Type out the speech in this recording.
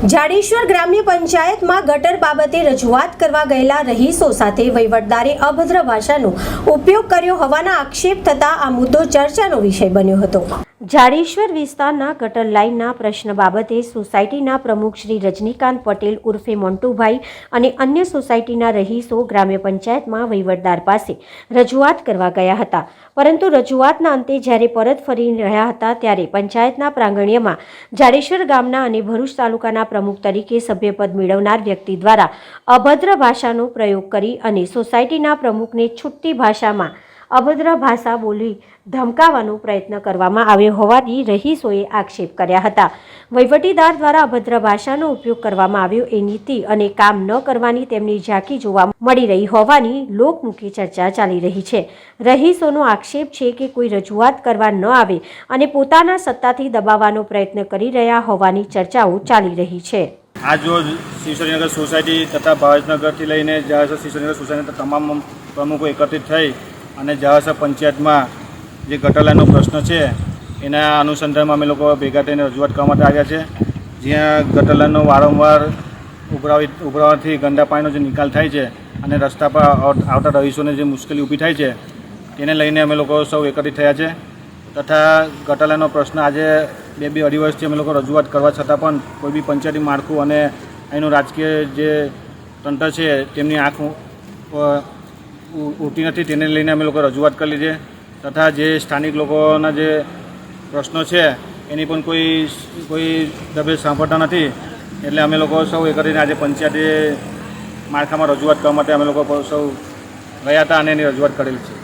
જાડેશ્વર ગ્રામ્ય પંચાયતમાં ગટર બાબતે રજૂઆત કરવા ગયેલા રહીશો સાથે વહીવટદારે અભદ્ર ભાષાનો ઉપયોગ કર્યો હોવાના આક્ષેપ થતા આ મુદ્દો ચર્ચાનો વિષય બન્યો હતો. જાડેશ્વર વિસ્તારના ગટર લાઇનના પ્રશ્ન બાબતે સોસાયટીના પ્રમુખ શ્રી રજનીકાંત પટેલ ઉર્ફે મોન્ટુભાઈ અને અન્ય સોસાયટીના રહીશો ગ્રામ્ય પંચાયતમાં વહીવટદાર પાસે રજૂઆત કરવા ગયા હતા. પરંતુ રજૂઆતના અંતે જ્યારે પરત ફરી રહ્યા હતા ત્યારે પંચાયતના પ્રાંગણ્યમાં જાડેશ્વર ગામના અને ભરૂચ તાલુકાના પ્રમુખ તરીકે સભ્યપદ મેળવનાર વ્યક્તિ દ્વારા અભદ્ર ભાષાનો પ્રયોગ કરી અને સોસાયટીના પ્રમુખને છૂટતી ભાષામાં અભદ્ર ભાષા બોલી ધમકાવવાનો પ્રયત્ન કરવામાં આવ્યો હોવાની રહીશોએ આક્ષેપ કર્યા હતા. વહીવટીદાર દ્વારા અભદ્ર ભાષાનો ઉપયોગ કરવામાં આવ્યો એ નીતિ અને કામ ન કરવાની તેમની ઝાંખી જોવા મળી રહી હોવાની લોકમુખી ચર્ચા ચાલી રહી છે. રહીશોનો આક્ષેપ છે કે કોઈ રજૂઆત કરવા ન આવે અને પોતાના સત્તાથી દબાવવાનો પ્રયત્ન કરી રહ્યા હોવાની ચર્ચાઓ ચાલી રહી છે. આજ રોજ શિવશરીનગર સોસાયટી તથા ભાવેશનગરથી લઈને જહાસર શિવશરીનગર સોસાયટીના તમામ પ્રમુખો એકત્રિત થઈ અને જવાસર પંચાયતમાં જે ગટરલાઈનનો પ્રશ્ન છે, એના અનુસંધાનમાં અમે લોકો ભેગા થઈને રજૂઆત કરવા માટે આવ્યા છે. જ્યાં ગટરલાઈનનો વારંવાર ઉભરાવી ઉભરાવાથી ગંદા પાણીનો જે નિકાલ થાય છે અને રસ્તા પર આવતા રહીશોને જે મુશ્કેલી ઊભી થાય છે, તેને લઈને અમે લોકો સૌ એકત્રિત થયા છે. તથા ગટર પ્રશ્ન આજે બે બે અઢી વર્ષથી અમે લોકો રજૂઆત કરવા છતાં પણ કોઈ બી પંચાયતી માળખું અને અહીંનું રાજકીય જે તંત્ર છે, તેમની આંખ ઉઠી નથી, તેને લઈને અમે લોકો રજૂઆત કરી છે. તથા જે સ્થાનિક લોકોના જે પ્રશ્નો છે, એની પણ કોઈ કોઈ દબે સાંભળતા નથી. એટલે અમે લોકો સૌ એ કરીને આજે પંચાયતે માળખામાં રજૂઆત કરવા માટે અમે લોકો સૌ ગયા હતા અને એની રજૂઆત કરેલી છે.